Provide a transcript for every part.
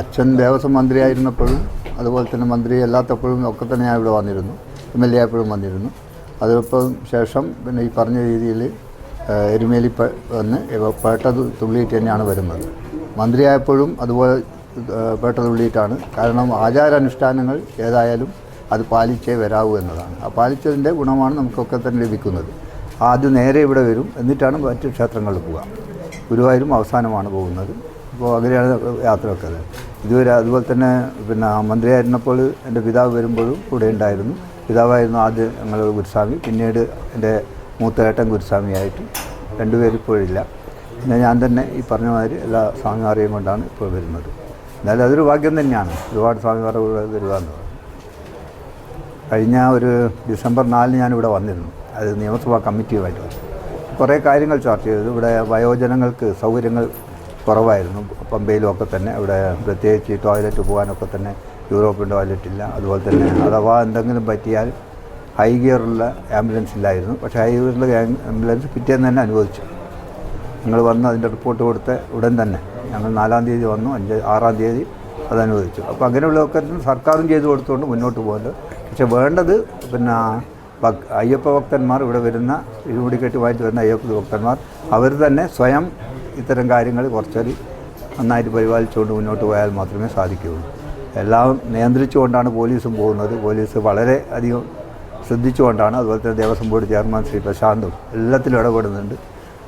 അച്ഛൻ ദേവസ്വം മന്ത്രിയായിരുന്നപ്പോഴും അതുപോലെ തന്നെ മന്ത്രി അല്ലാത്തപ്പോഴും ഒക്കെ തന്നെ ഞാൻ ഇവിടെ വന്നിരുന്നു. എം എൽ എ ആയപ്പോഴും വന്നിരുന്നു. അതിപ്പം ശേഷം പിന്നെ ഈ പറഞ്ഞ രീതിയിൽ എരുമേലി വന്ന് പേട്ട തുള്ളിയിട്ട് തന്നെയാണ് വരുന്നത്. മന്ത്രിയായപ്പോഴും അതുപോലെ പേട്ട തുള്ളിയിട്ടാണ്. കാരണം ആചാരാനുഷ്ഠാനങ്ങൾ ഏതായാലും അത് പാലിച്ചേ വരാവൂ എന്നതാണ്. ആ പാലിച്ചതിന്റെ ഗുണമാണ് നമുക്കൊക്കെ തന്നെ ലഭിക്കുന്നത്. ആദ്യം നേരെ ഇവിടെ വരും. എന്നിട്ടാണ് മറ്റ് ക്ഷേത്രങ്ങളിൽ പോവുക. ഗുരുവായൂരും അവസാനമാണ് പോകുന്നത്. അപ്പോൾ അങ്ങനെയാണ് യാത്ര വെക്കുന്നത് ഇതുവരെ അതുപോലെ തന്നെ പിന്നെ മന്ത്രിയായിരുന്നപ്പോൾ എന്റെ പിതാവ് വരുമ്പോഴും കൂടെ ഉണ്ടായിരുന്നു. പിതാവായിരുന്നു ആദ്യം ഞങ്ങൾ ഗുരുസ്വാമി പിന്നീട് എന്റെ മൂത്തേട്ടൻ ഗുരുസ്വാമിയായിട്ട് രണ്ടുപേരും ഇപ്പോഴില്ല. പിന്നെ ഞാൻ തന്നെ ഈ പറഞ്ഞ മാതിരി എല്ലാ സ്വാമിമാരെയും കൊണ്ടാണ് ഇപ്പോൾ വരുന്നത്. എന്നാലും അതൊരു ഭാഗ്യം തന്നെയാണ്. ഒരുപാട് സ്വാമിമാരെ കൂടെ വരിക എന്ന് പറഞ്ഞു. കഴിഞ്ഞ ഒരു ഡിസംബർ നാലിന് ഞാനിവിടെ വന്നിരുന്നു. അത് നിയമസഭാ കമ്മിറ്റിയുമായിട്ട് വന്നു. കുറേ കാര്യങ്ങൾ ചർച്ച ചെയ്തു. ഇവിടെ വയോജനങ്ങൾക്ക് സൗകര്യങ്ങൾ കുറവായിരുന്നു. പമ്പയിലും ഒക്കെ തന്നെ ഇവിടെ പ്രത്യേകിച്ച് ടോയ്ലറ്റ് പോകാനൊക്കെ തന്നെ യൂറോപ്യൻ ടോയ്ലറ്റ് ഇല്ല. അതുപോലെ തന്നെ അഥവാ എന്തെങ്കിലും പറ്റിയാൽ ഹൈ ഗിയറുള്ള ആംബുലൻസ് ഇല്ലായിരുന്നു. പക്ഷേ ഹൈ ഗിയറുള്ള ആംബുലൻസ് പിറ്റേന്ന് തന്നെ അനുവദിച്ചു. ഞങ്ങൾ വന്ന് അതിന്റെ റിപ്പോർട്ട് കൊടുത്ത് ഉടൻ തന്നെ. ഞങ്ങൾ നാലാം തീയതി വന്നു. അഞ്ച് ആറാം തീയതി അത് അനുവദിച്ചു. അപ്പോൾ അങ്ങനെയുള്ളതൊക്കെ സർക്കാരും ചെയ്തു കൊടുത്തുകൊണ്ട് മുന്നോട്ട് പോകുന്നത് പക്ഷേ വേണ്ടത് പിന്നെ അയ്യപ്പ ഭക്തന്മാർ ഇവിടെ വരുന്ന ഇരുമുടിക്കെട്ടുമായിട്ട് വരുന്ന അയ്യപ്പ ഭക്തന്മാർ അവർ തന്നെ സ്വയം ഇത്തരം കാര്യങ്ങൾ കുറച്ചൊരു നന്നായിട്ട് പരിപാലിച്ചുകൊണ്ട് മുന്നോട്ട് പോയാൽ മാത്രമേ സാധിക്കുകയുള്ളൂ. എല്ലാം നിയന്ത്രിച്ചുകൊണ്ടാണ് പോലീസും പോകുന്നത്. പോലീസ് വളരെ അധികം ശ്രദ്ധിച്ചുകൊണ്ടാണ് അതുപോലെ തന്നെ ദേവസ്വം ബോർഡ് ചെയർമാൻ ശ്രീ പ്രശാന്തും എല്ലാത്തിലും ഇടപെടുന്നുണ്ട്.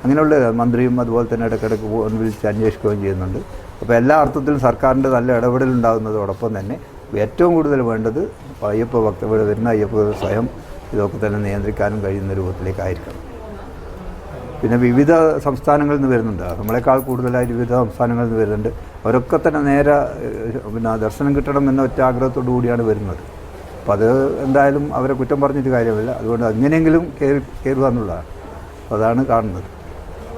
അങ്ങനെയുള്ള മന്ത്രിയും അതുപോലെ തന്നെ ഇടയ്ക്കിടയ്ക്ക് പോ- വിളിച്ച് അന്വേഷിക്കുകയും ചെയ്യുന്നുണ്ട്. അപ്പോൾ എല്ലാ അർത്ഥത്തിലും സർക്കാരിന്റെ നല്ല ഇടപെടലുണ്ടാകുന്നതോടൊപ്പം തന്നെ ഏറ്റവും കൂടുതൽ വേണ്ടത് അയ്യപ്പ ഭക്തവിടെ വരുന്ന അയ്യപ്പ സ്വയം ഇതൊക്കെ തന്നെ നിയന്ത്രിക്കാനും കഴിയുന്ന രൂപത്തിലേക്കായിരിക്കണം. പിന്നെ വിവിധ സംസ്ഥാനങ്ങളിൽ നിന്ന് വരുന്നുണ്ട്. നമ്മളെക്കാൾ കൂടുതലായി വിവിധ സംസ്ഥാനങ്ങളിൽ നിന്ന് വരുന്നുണ്ട്. അവരൊക്കെ തന്നെ നേരെ പിന്നെ ദർശനം കിട്ടണം എന്ന ഒറ്റ ആഗ്രഹത്തോടു കൂടിയാണ് വരുന്നത്. അപ്പോൾ അത് എന്തായാലും അവരെ കുറ്റം പറഞ്ഞിട്ട് കാര്യമില്ല. അതുകൊണ്ട് എങ്ങനെയെങ്കിലും കയറി കയറുക എന്നുള്ളതാണ്. അതാണ് കാണുന്നത്.